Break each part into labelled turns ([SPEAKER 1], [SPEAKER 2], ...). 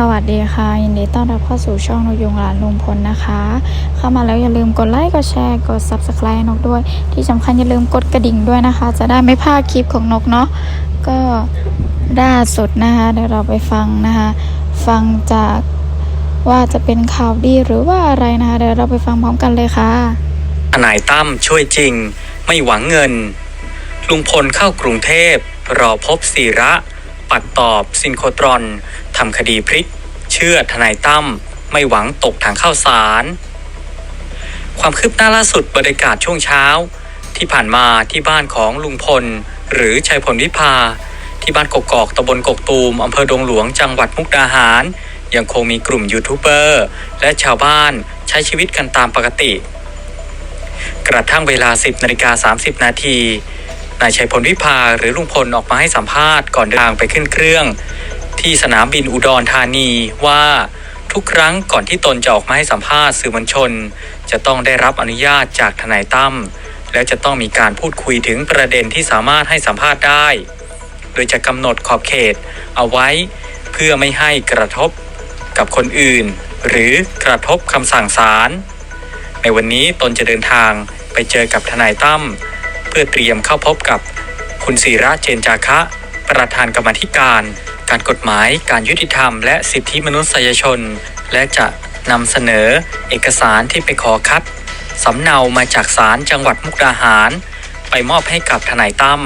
[SPEAKER 1] สวัสดีค่ะ ยินดีต้อนรับเข้าสู่ช่องนกยุงหลานลุงพลนะคะ เข้ามาแล้วอย่าลืมกดไลค์กดแชร์กด subscribe นกด้วย ที่สำคัญอย่าลืมกดกระดิ่งด้วยนะคะ จะได้ไม่พลาดคลิปของนกเนาะก็ล่าสุดนะคะเดี๋ยวเราไปฟังนะคะ ฟังจากว่าจะเป็นข่าวดีหรือว่าอะไรนะคะเดี๋ยวเราไปฟังพร้อมกันเลยค่ะ
[SPEAKER 2] ทนายตั้มช่วยจริง ไม่หวังเงิน ลุงพลเข้ากรุงเทพรอพบศิระปัดตอบซินโคตรอน ทำคดีพริก เชื่อทนายตั้มไม่หวังตกถังข้าวสาร ความคืบหน้าล่าสุดบรรยากาศช่วงเช้า ที่ผ่านมาที่บ้านของลุงพล หรือชัยพลวิภา ที่บ้านกกอกตำบลกกตูมอำเภอดงหลวงจังหวัดมุกดาหาร ยังคงมีกลุ่มยูทูบเบอร์ และชาวบ้านใช้ชีวิตกันตามปกติ กระทั่งเวลา 10นาฬิกา30 นาทีนายชัยพลวิภาหรือลุงพลออกมาให้สัมภาษณ์ก่อนเดินทางไปขึ้นเครื่อง ที่สนามบินอุดรธานีว่าทุกครั้งก่อนที่ตนจะออกมาให้สัมภาษณ์สื่อมวลชน จะต้องได้รับอนุญาตจากทนายตั้มแล้วจะต้องมีการพูดคุยถึงประเด็นที่สามารถให้สัมภาษณ์ได้ โดยจะกำหนดขอบเขตเอาไว้เพื่อไม่ให้กระทบกับคนอื่น หรือกระทบคำสั่งศาลในวันนี้ตนจะเดินทางไปเจอกับทนายตั้มเพื่อเตรียมเข้าพบกับคุณศิระเจนจาคะ ประธานกรรมธิการ การกฎหมาย การยุติธรรม และสิทธิมนุษยชน และจะนำเสนอเอกสารที่ไปขอคัดสำเนามาจากศาลจังหวัดมุกดาหาร ไปมอบให้กับทนายตั้ม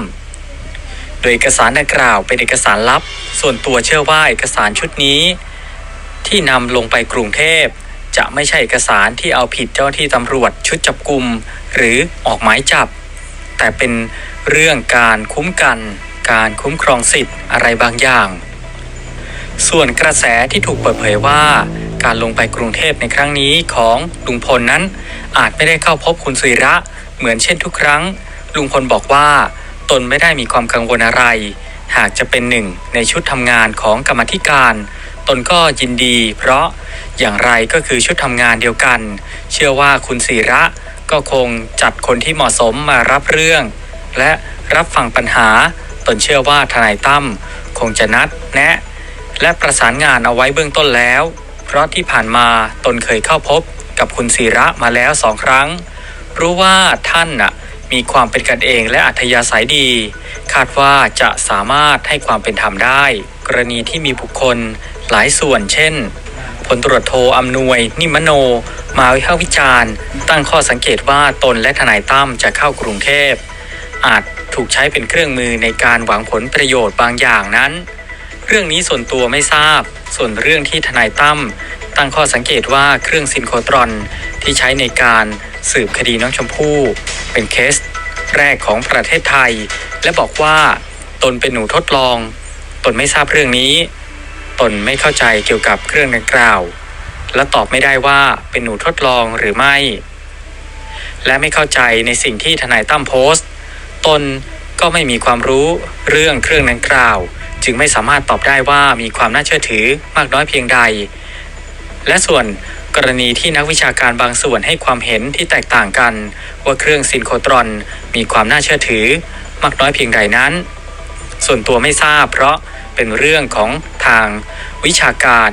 [SPEAKER 2] โดยเอกสารดังกล่าวเป็นเอกสารลับ ส่วนตัวเชื่อว่าเอกสารชุดนี้ ที่นำลงไปกรุงเทพ จะไม่ใช่เอกสารที่เอาผิดเจ้าหน้าที่ตำรวจชุดจับกลุ่มหรือออกหมายจับ แต่เป็นเรื่องการคุ้มกัน การคุ้มครองสิทธิ์อะไรบางอย่าง ส่วนกระแสที่ถูกเปิดเผยว่า การลงไปกรุงเทพในครั้งนี้ของลุงพลนั้น อาจไม่ได้เข้าพบคุณศิระเหมือนเช่นทุกครั้ง ลุงพลบอกว่า ตนไม่ได้มีความกังวลอะไร หากจะเป็นหนึ่งในชุดทำงานของกรรมธิการ ตนก็ยินดี เพราะอย่างไรก็คือชุดทำงานเดียวกัน เชื่อว่าคุณศิระก็คงจัดคนที่เหมาะสมมารับเรื่อง และรับฟังปัญหา ตนเชื่อว่าทนายตั้มคงจะนัดแนะ และประสานงานเอาไว้เบื้องต้นแล้ว เพราะที่ผ่านมาตนเคยเข้าพบกับคุณศิระมาแล้วสองครั้ง รู้ว่าท่านน่ะมีความเป็นกันเองและอัธยาศัยดี คาดว่าจะสามารถให้ความเป็นธรรมได้ กรณีที่มีบุคคลหลายส่วนเช่นพลตรวจโทอำนวย นิมโน มาวิพากษ์วิจารณ์ ตั้งข้อสังเกตว่าตนและทนายตั้มจะเข้ากรุงเทพอาจถูกใช้เป็นเครื่องมือในการหวังผลประโยชน์บางอย่างนั้น เรื่องนี้ส่วนตัวไม่ทราบ ส่วนเรื่องที่ทนายตั้มตั้งข้อสังเกตว่าเครื่องซินโครตรอนที่ใช้ในการสืบคดีน้องชมพู่ เป็นเคสแรกของประเทศไทย และบอกว่าตนเป็นหนูทดลอง ตนไม่ทราบเรื่องนี้ ตนไม่เข้าใจเกี่ยวกับเครื่องดังกล่าว และตอบไม่ได้ว่าเป็นหนูทดลองหรือไม่ และไม่เข้าใจในสิ่งที่ทนายตั้มโพสต์ ตนก็ไม่มีความรู้เรื่องเครื่องดังกล่าว จึงไม่สามารถตอบได้ว่ามีความน่าเชื่อถือมากน้อยเพียงใด และส่วนกรณีที่นักวิชาการบางส่วนให้ความเห็นที่แตกต่างกัน ว่าเครื่องซินโครตรอนมีความน่าเชื่อถือมากน้อยเพียงใดนั้น ส่วนตัวไม่ทราบเพราะเป็นเรื่องของทางวิชาการ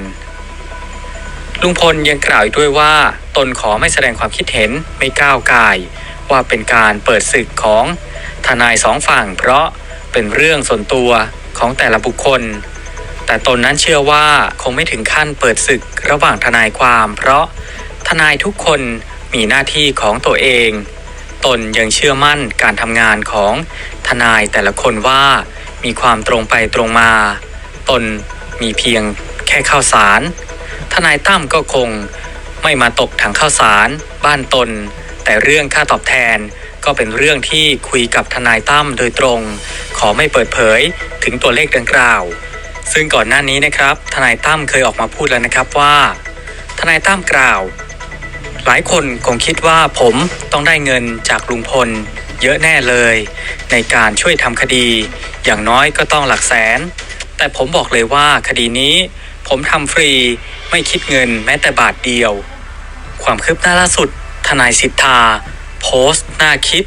[SPEAKER 2] ลุงพลยังกล่าวอีกด้วยว่าตนขอไม่แสดงความคิดเห็นไม่ก้าวกาย ว่าเป็นการเปิดศึกของทนายสองฝั่ง เพราะเป็นเรื่องส่วนตัว ของแต่ละบุคคล แต่ตนนั้นเชื่อว่าคงไม่ถึงขั้นเปิดศึกระหว่างทนายความ เพราะทนายทุกคนมีหน้าที่ของตัวเอง ตนยังเชื่อมั่นการทำงานของทนายแต่ละคนว่ามีความตรงไปตรงมา ตนมีเพียงแค่ข้าวสาร ทนายตั้มก็คงไม่มาตกถังข้าวสาร บ้านตน แต่เรื่องค่าตอบแทน ก็เป็นเรื่องที่คุยกับทนายตั้มโดยตรง ขอไม่เปิดเผยถึงตัวเลขดังกล่าว ซึ่งก่อนหน้านี้นะครับ ทนายตั้มเคยออกมาพูดแล้วนะครับว่า ทนายตั้มกล่าว หลายคนคงคิดว่าผมต้องได้เงินจากลุงพล เยอะแน่เลย ในการช่วยทำคดี อย่างน้อยก็ต้องหลักแสน แต่ผมบอกเลยว่าคดีนี้ ผมทำฟรีไม่คิดเงินแม้แต่บาทเดียว ความคืบหน้าล่าสุดทนายสิทธา โพสต์หน้าคิด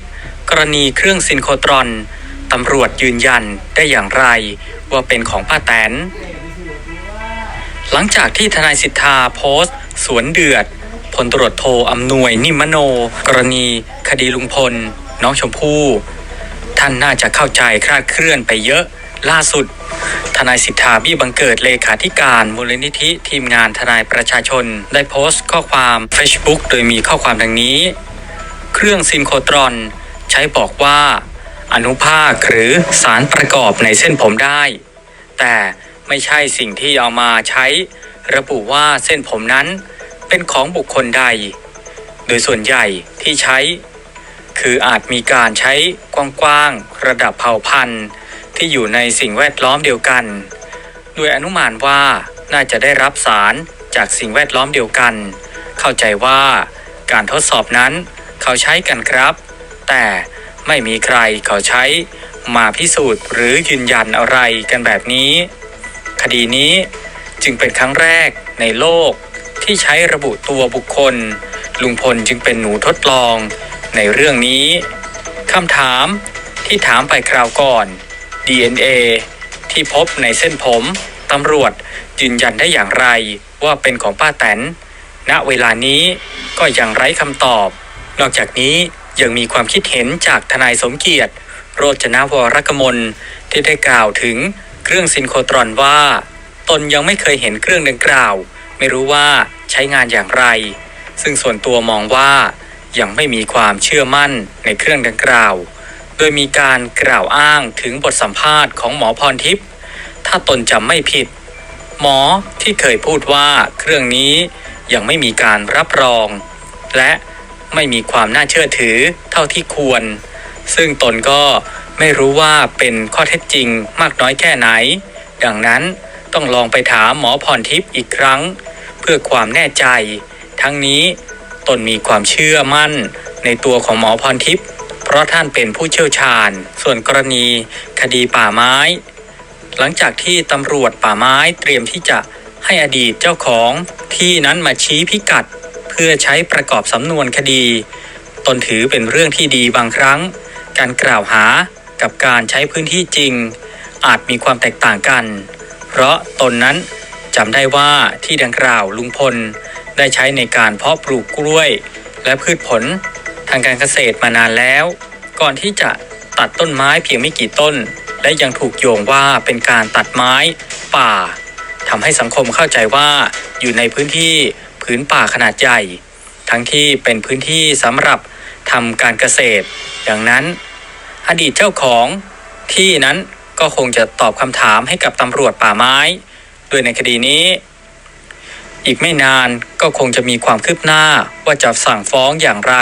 [SPEAKER 2] กรณีเครื่องซินโครตรอน ตำรวจยืนยันได้อย่างไรว่าเป็นของป้าแตน หลังจากที่ทนายสิทธาโพสต์ สวนเดือดพลตรวจโทอำนวยนิมมโน กรณี คดีลุงพล น้องชมพู่ ท่านน่าจะเข้าใจคลาดเคลื่อนไปเยอะ ล่าสุด ทนายสิทธาบี้บังเกิดเลขาธิการมูลนิธิทีมงานทนายประชาชน ได้โพสต์ข้อความ Facebook โดยมีข้อความดังนี้ เครื่องซินโครตรอน ใช้บอกว่า อนุภาคหรือสารประกอบในเส้นผมได้ แต่ไม่ใช่สิ่งที่เอามาใช้ ระบุว่าเส้นผมนั้นเป็นของบุคคลใด โดยส่วนใหญ่ที่ใช้ คืออาจมีการใช้กว้างๆระดับเผ่าพันธุ์ ที่อยู่ในสิ่งแวดล้อมเดียวกัน โดยอนุมานว่าน่าจะได้รับสารจากสิ่งแวดล้อมเดียวกัน เข้าใจว่าการทดสอบนั้น เขาใช้กันครับ แต่ไม่มีใครเขาใช้มาพิสูจน์หรือยืนยันอะไรกันแบบนี้ คดีนี้จึงเป็นครั้งแรกในโลกที่ใช้ระบุตัวบุคคล ลุงพลจึงเป็นหนูทดลองในเรื่องนี้คำถามที่ถามไปคราวก่อน DNA ที่พบในเส้นผมตำรวจยืนยันได้อย่างไรว่าเป็นของป้าแตน ณ เวลานี้ก็ยังไร้คำตอบ นอกจากนี้ยังมีความคิดเห็นจากทนายสมเกียรติ โรจนวรกมลที่ได้กล่าวถึงเครื่องซินโครตรอนว่า ตนยังไม่เคยเห็นเครื่องดังกล่าว ไม่รู้ว่าใช้งานอย่างไร ซึ่งส่วนตัวมองว่ายังไม่มีความเชื่อมั่นในเครื่องดังกล่าว โดยมีการกล่าวอ้างถึงบทสัมภาษณ์ของหมอพรทิพย์ถ้าตนจำไม่ผิด หมอที่เคยพูดว่าเครื่องนี้ยังไม่มีการรับรอง และ ไม่มีความน่าเชื่อถือเท่าที่ควร ซึ่งตนก็ไม่รู้ว่าเป็นข้อเท็จจริงมากน้อยแค่ไหน ดังนั้นต้องลองไปถามหมอพรทิพย์อีกครั้ง เพื่อความแน่ใจ ทั้งนี้ตนมีความเชื่อมั่นในตัวของหมอพรทิพย์เพราะท่านเป็นผู้เชี่ยวชาญ ส่วนกรณีคดีป่าไม้ หลังจากที่ตำรวจป่าไม้เตรียมที่จะให้อดีตเจ้าของที่นั้นมาชี้พิกัด เพื่อใช้ประกอบสำนวนคดี ตนถือเป็นเรื่องที่ดีบางครั้ง การกล่าวหากับการใช้พื้นที่จริง อาจมีความแตกต่างกัน เพราะตนนั้นจำได้ว่าที่ดังกล่าวลุงพลได้ใช้ในการเพาะปลูกกล้วย และพืชผล ทางการเกษตรมานานแล้ว ก่อนที่จะตัดต้นไม้เพียงไม่กี่ต้น และยังถูกโยงว่าเป็นการตัดไม้ป่าทำให้สังคมเข้าใจว่าอยู่ในพื้นที่ พื้นป่าขนาดใหญ่ ทั้งที่เป็นพื้นที่สำหรับทำการเกษตร ดังนั้น อดีตเจ้าของที่นั้นก็คงจะตอบคำถามให้กับตำรวจป่าไม้ด้วยในคดีนี้ อีกไม่นานก็คงจะมีความคืบหน้าว่าจะสั่งฟ้องอย่างไร